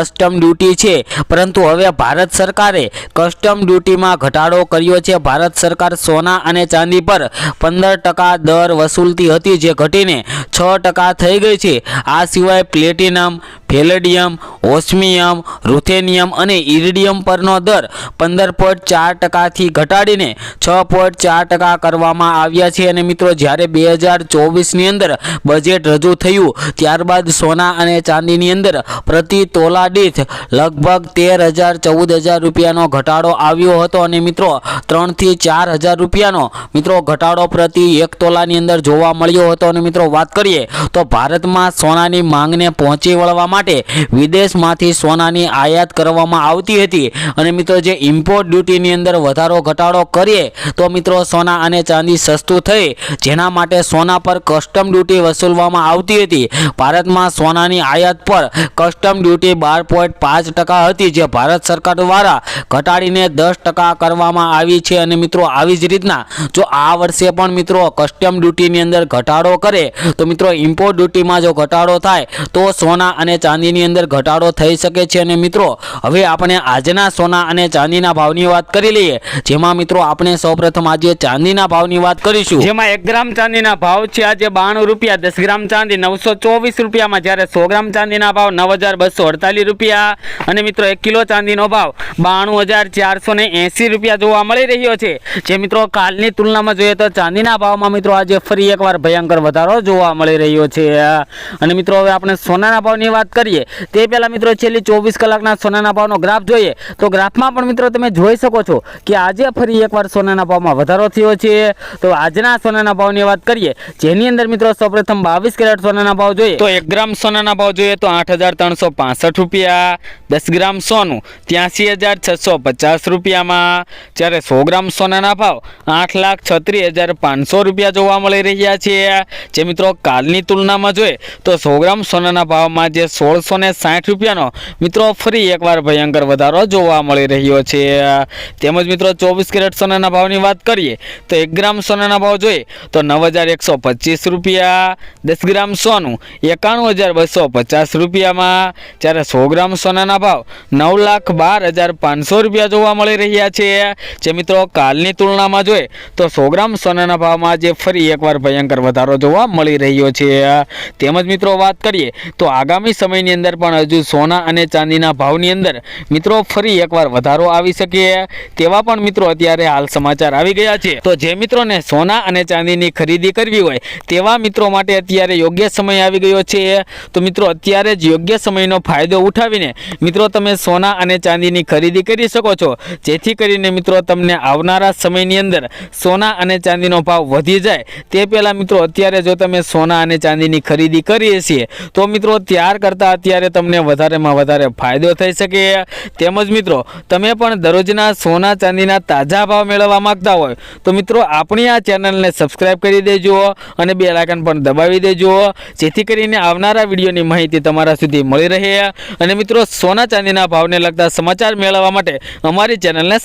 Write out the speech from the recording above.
Custom duty છે. પરંતુ હવે ભારત સરકારે કસ્ટમ ડ્યુટીમાં ઘટાડો કર્યો છે. ભારત સરકાર સોના અને ચાંદી પર પંદર ટકા દર વસૂલતી હતી, જે ઘટીને છ ટકા થઈ ગઈ છે. આ સિવાય પ્લેટિનમ ફેલેડિયમ, ઓસ્મિયમ, રૂથેનિયમ અને ઇરિડિયમ પરનો દર પંદર પોઈન્ટ ચાર ટકાથી ઘટાડીને છ પોઈન્ટ ચાર ટકા કરવામાં આવ્યા છે. અને મિત્રો, જ્યારે બે હજાર ચોવીસની અંદર બજેટ રજૂ થયું, ત્યારબાદ સોના અને ચાંદીની અંદર પ્રતિ તોલા દીઠ લગભગ તેર હજાર ચૌદ હજાર રૂપિયાનો ઘટાડો આવ્યો હતો. અને મિત્રો, ત્રણથી ચાર હજાર રૂપિયાનો, મિત્રો, ઘટાડો પ્રતિ એક તોલાની અંદર જોવા મળ્યો હતો. અને મિત્રો, વાત કરીએ તો ભારતમાં સોનાની માંગને પહોંચી વળવા માટે વિદેશમાંથી સોનાની આયાત કરવામાં આવતી હતી. અને મિત્રો, જે ઇમ્પોર્ટ ડ્યુટીની અંદર વધારો ઘટાડો કરીએ, તો મિત્રો, સોના અને ચાંદી સસ્તું થઈ, જેના માટે સોના પર કસ્ટમ ડ્યુટી વસૂલવામાં આવતી હતી. ભારતમાં સોનાની આયાત પર કસ્ટમ ડ્યુટી બાર પોઈન્ટ પાંચ ટકા હતી, જે ભારત સરકાર દ્વારા ઘટાડીને દસ ટકા કરવામાં આવી છે. અને મિત્રો, આવી જ રીતના જો આ વર્ષે પણ મિત્રો કસ્ટમ ડ્યુટીની અંદર ઘટાડો કરે, તો મિત્રો ઇમ્પોર્ટ ડ્યુટીમાં જો ઘટાડો થાય, તો સોના અને ચાંદીની અંદર ઘટાડો થઈ શકે છે અને મિત્રો, હવે આપણે આજના સોના અને ચાંદીના ભાવની વાત કરી લઈએ. જેમાં મિત્રો, આપણે સૌપ્રથમ આજે ચાંદીના ભાવની વાત કરીશું. જેમાં એક ગ્રામ ચાંદીના ભાવ છે આજે બાણું રૂપિયા, દસ ગ્રામ ચાંદી નવસો ચોવીસ રૂપિયામાં, જ્યારે સો ગ્રામ ચાંદીના ભાવ નવ હજાર બસો અડતાલીસ રૂપિયા. અને મિત્રો, એક કિલો ચાંદીનો ભાવ બાણું હજાર ચારસો ને એંસી રૂપિયા જોવા મળી રહ્યો છે. જે મિત્રો, કાલની તુલનામાં જોઈએ તો ચાંદીના ભાવમાં મિત્રો, આજે ફરી એકવાર ભયંકર વધારો જોવા મળી રહ્યો છે. અને મિત્રો, હવે આપણે સોનાના ભાવની વાત કરીએ. તે પહેલાં મિત્રો છેલ્લી ચોવીસ કલાકના સોનાના ભાવનો ગ્રાફ જોઈએ તો ગ્રાફમાં પણ મિત્રો તમે જોઈ શકો છો કે આજે ફરી એકવાર સોનાના ભાવમાં વધારો થયો છે. તો આજના સોનાના ભાવની વાત કરીએ, જેની અંદર મિત્રો સૌપ્રથમ બાવીસ કેરેટ સોનાના ભાવ જોઈએ. તો એક ગ્રામ સોનાના ભાવ જોઈએ તો આઠ રૂપિયા, દસ ગ્રામ સોનું ત્યાંસી રૂપિયામાં. જ્યારે સો ગ્રામ સોનાના ભાવ આઠ લાખ છત્રીસ હજાર પાંચસો રૂપિયા જોવા મળી રહ્યા છે. જે મિત્રો કાલની તુલનામાં જોઈએ તો સો ગ્રામ સોનાના ભાવમાં જે સોળસો ને સાઠ રૂપિયાનો. મિત્રો, ફરી એકવાર ભયંકર વધારો જોવા મળી રહ્યો છે. તેમજ મિત્રો, ચોવીસ કેરેટ સોનાના ભાવની વાત કરીએ, તો એક ગ્રામ સોનાના ભાવ જોઈએ, તો નવ હજાર એકસો પચીસ રૂપિયા, દસ ગ્રામ સોનું, એકાણું હજાર બસો પચાસ રૂપિયામાં, જ્યારે સો ગ્રામ સોનાના ભાવ, નવ લાખ બાર હજાર પાંચસો રૂપિયા જોવા મળી રહ્યા છે. જે મિત્રો, કાલની તુલનામાં જોઈએ, તો સો ગ્રામ સોનાના ભાવમાં આજે ફરી એકવાર ભયંકર વધારો જોવા મળી રહ્યો છે. તેમજ મિત્રો, વાત કરીએ, તો આગામી સમયની અંદર પણ હજુ સોના અને ચાંદીના ભાવની અંદર મિત્રો ફરી એકવાર વધારો આવી શકે તેવા પણ મિત્રો અત્યારે હાલ સમાચાર આવી ગયા છે. તો જે મિત્રોને સોના અને ચાંદીની ખરીદી કરવી હોય તેવા મિત્રો માટે અત્યારે યોગ્ય સમય આવી ગયો છે. તો મિત્રો અત્યારે જ યોગ્ય સમયનો ફાયદો ઉઠાવીને મિત્રો તમે સોના અને ચાંદીની ખરીદી કરી શકો છો. જેથી કરીને મિત્રો તમને આવનારા સમયની અંદર સોના અને ચાંદીનો ભાવ વધી જાય. તે પહેલાં મિત્રો અત્યારે જો તમે સોના અને ચાંદીની ખરીદી કરીએ છીએ, તો મિત્રો ત્યાર કરતાં અત્યારે તમને વધારેમાં વધારે ફાયદો થઈ શકે. તેમજ મિત્રો, તમે પણ દરરોજના સોના ચાંદીના તાજા ભાવ મેળવવા માંગતા હોય, તો મિત્રો આપણી આ ચેનલને સબસ્ક્રાઇબ કરી દેજો અને બે લાઇકન પણ દબાવી દેજો. જેથી કરીને આવનારા વિડીયોની માહિતી તમારા સુધી મળી રહે. અને મિત્રો, સોના ચાંદીના ભાવને લગતા સમાચાર મેળવવા માટે અમારી ચેનલને